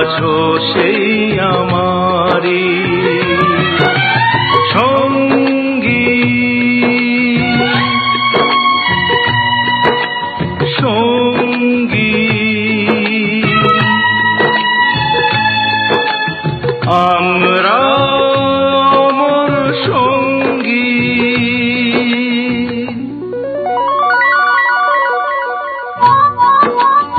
আছো সেই আমারি সঙ্গী। সঙ্গী। আমরা